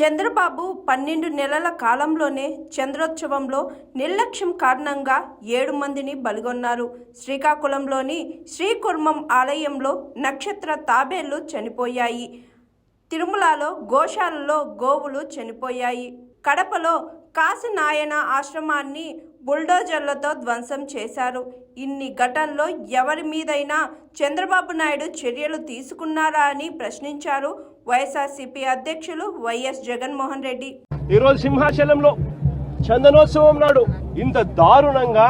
చంద్రబాబు పన్నెండు నెలల కాలంలోనే చంద్రోత్సవంలో నిర్లక్ష్యం కారణంగా ఏడు మందిని బలిగొన్నారు. శ్రీకాకుళంలోని శ్రీకుర్మం ఆలయంలో నక్షత్ర తాబేళ్ళు చనిపోయాయి. తిరుమలలో గోశాలలో గోవులు చనిపోయాయి. కడపలో కాశీనాయన ఆశ్రమాన్ని బుల్డోజర్లతో ధ్వంసం చేశారు. ఇన్ని ఘటనలో ఎవరి మీదైనా చంద్రబాబు నాయుడు చర్యలు తీసుకున్నారా అని ప్రశ్నించారు వైఎస్ఆర్సీపీ అధ్యక్షులు వైఎస్ జగన్మోహన్ రెడ్డి. ఈరోజు సింహాచలంలో చందనోత్సవం నాడు ఇంత దారుణంగా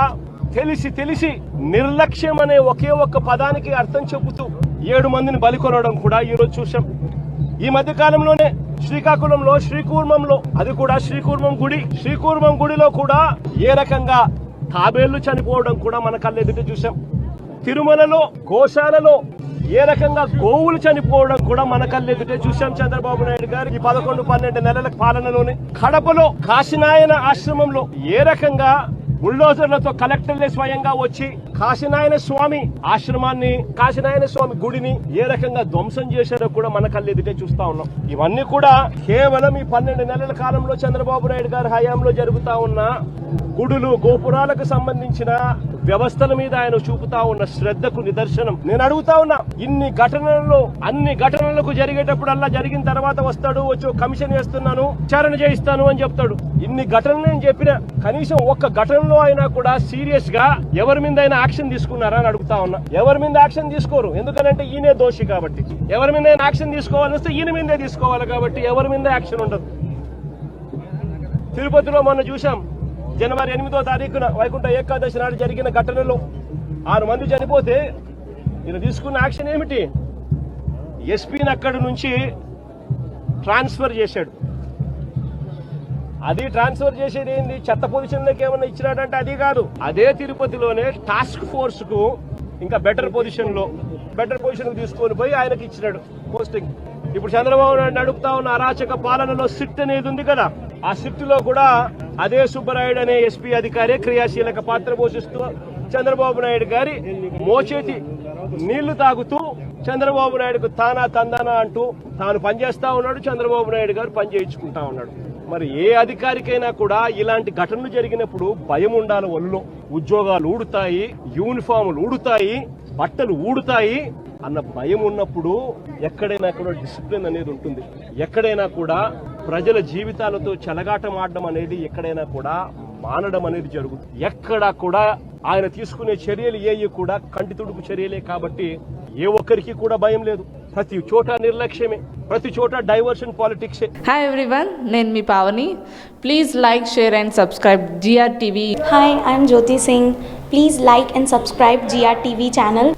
తెలిసి తెలిసి నిర్లక్ష్యం అనే ఒకే ఒక్క పదానికి అర్థం చెబుతూ ఏడు మందిని బలికొనడం కూడా ఈరోజు చూసాం ఈ మధ్య కాలంలోనే శ్రీకాకుళంలో శ్రీకూర్మంలో అది కూడా శ్రీకూర్మం గుడి శ్రీకూర్మం గుడిలో కూడా ఏ రకంగా తాబేళ్ళు చనిపోవడం కూడా మన కళ్ళెదుట చూసాం తిరుమలలో గోశాలలో ఏ రకంగా గోవులు చనిపోవడం కూడా మన కళ్ళెదుటే చూశాం చంద్రబాబు నాయుడు గారు. ఈ పదకొండు పన్నెండు నెలల పాలనలోనే కడపలో కాశీనాయన ఆశ్రమంలో ఏ రకంగా బుల్డోజర్లతో కలెక్టర్లే స్వయంగా వచ్చి కాశీనాయన స్వామి ఆశ్రమాన్ని కాశీనాయన స్వామి గుడిని ఏ రకంగా ధ్వంసం చేశారో కూడా మన కళ్ళెదుటే చూస్తా ఉన్నాం. ఇవన్నీ కూడా కేవలం ఈ పన్నెండు నెలల కాలంలో చంద్రబాబు నాయుడు గారి హయాంలో జరుగుతా ఉన్న గుడులు గోపురాలకు సంబంధించిన వ్యవస్థల మీద ఆయన చూపుతా ఉన్న శ్రద్ధకు నిదర్శనం. నేను అడుగుతా ఉన్నా ఇన్ని ఘటనలలో అన్ని ఘటనలకు జరిగేటప్పుడల్లా జరిగిన తర్వాత వస్తాడు వచ్చి కమిషన్ వేస్తున్నాను విచారణ చేయిస్తాను అని చెప్తాడు. ఇన్ని ఘటనలు నేను చెప్పిన కనీసం ఒక్క ఘటనలో అయినా కూడా సీరియస్గా ఎవరి మీద అయినా యాక్షన్ తీసుకున్నారా అని అడుగుతా ఉన్నా. ఎవరి మీద యాక్షన్ తీసుకోరు? ఎందుకంటే ఈయనే దోషి కాబట్టి. ఎవరి మీద యాక్షన్ తీసుకోవాలని వస్తే ఈయన మీదే తీసుకోవాలి కాబట్టి ఎవరి మీద యాక్షన్ ఉండదు. తిరుపతిలో మొన్న చూశాం. జనవరి ఎనిమిదో తారీఖున వైకుంఠ ఏకాదశి నాడు జరిగిన ఘటనలో ఆరు మంది చనిపోతే ఈయన తీసుకున్న యాక్షన్ ఏమిటి? ఎస్పీని అక్కడి నుంచి ట్రాన్స్ఫర్ చేశాడు. అది ట్రాన్స్ఫర్ చేసేది ఏంది? చెత్త పొజిషన్లోకి ఏమైనా ఇచ్చినాడంటే అది కాదు. అదే తిరుపతిలోనే టాస్క్ ఫోర్స్కు ఇంకా బెటర్ పొజిషన్లో బెటర్ పొజిషన్ తీసుకొని పోయి ఆయనకి ఇచ్చినాడు. పోస్టింగ్. ఇప్పుడు చంద్రబాబు నాయుడు అడుగుతా ఉన్న అరాచక పాలనలో సిట్ అనేది ఉంది కదా? ఆ సిట్లో కూడా అదే సుబ్బరాయుడు అనే ఎస్పీ అధికారి క్రియాశీలక పాత్ర పోషిస్తూ చంద్రబాబు నాయుడు గారి మోచేతి నీళ్ళు తాగుతూ చంద్రబాబు నాయుడుకు తానా తందానా అంటూ తాను పనిచేస్తా ఉన్నాడు చంద్రబాబు నాయుడు గారు పని చేయించుకుంటా ఉన్నాడు. మరి ఏ అధికారికైనా కూడా ఇలాంటి ఘటనలు జరిగినప్పుడు భయం ఉండాలి ఒళ్ళో. ఉద్యోగాలు ఊడుతాయి యూనిఫామ్లు ఊడుతాయి బట్టలు ఊడుతాయి అన్న భయం ఉన్నప్పుడు ఎక్కడైనా కూడా డిసిప్లిన్ అనేది ఉంటుంది. ఎక్కడైనా కూడా ప్రజల జీవితాలతో చెలగాటం ఆడడం అనేది ఎక్కడైనా కూడా మానడం అనేది జరుగుతుంది. ఎక్కడా కూడా ఆయన తీసుకునే చర్యలు ఏవి కూడా కంటి తుడుపు చర్యలే కాబట్టి ఏ ఒక్కరికి కూడా భయం లేదు. ప్రతి చోట నిర్లక్ష్యమే ప్రతి చోట డైవర్షన్ పాలిటిక్సే. హాయ్ ఎవ్రీవన్ నేను మీ Pavani. Please like share and subscribe GR TV Hi, I'm Jyoti Singh. Please like and subscribe GRTV channel.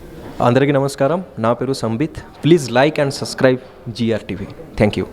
అందరికీ నమస్కారం. నా పేరు Sambit. Please like and subscribe GR TV thank you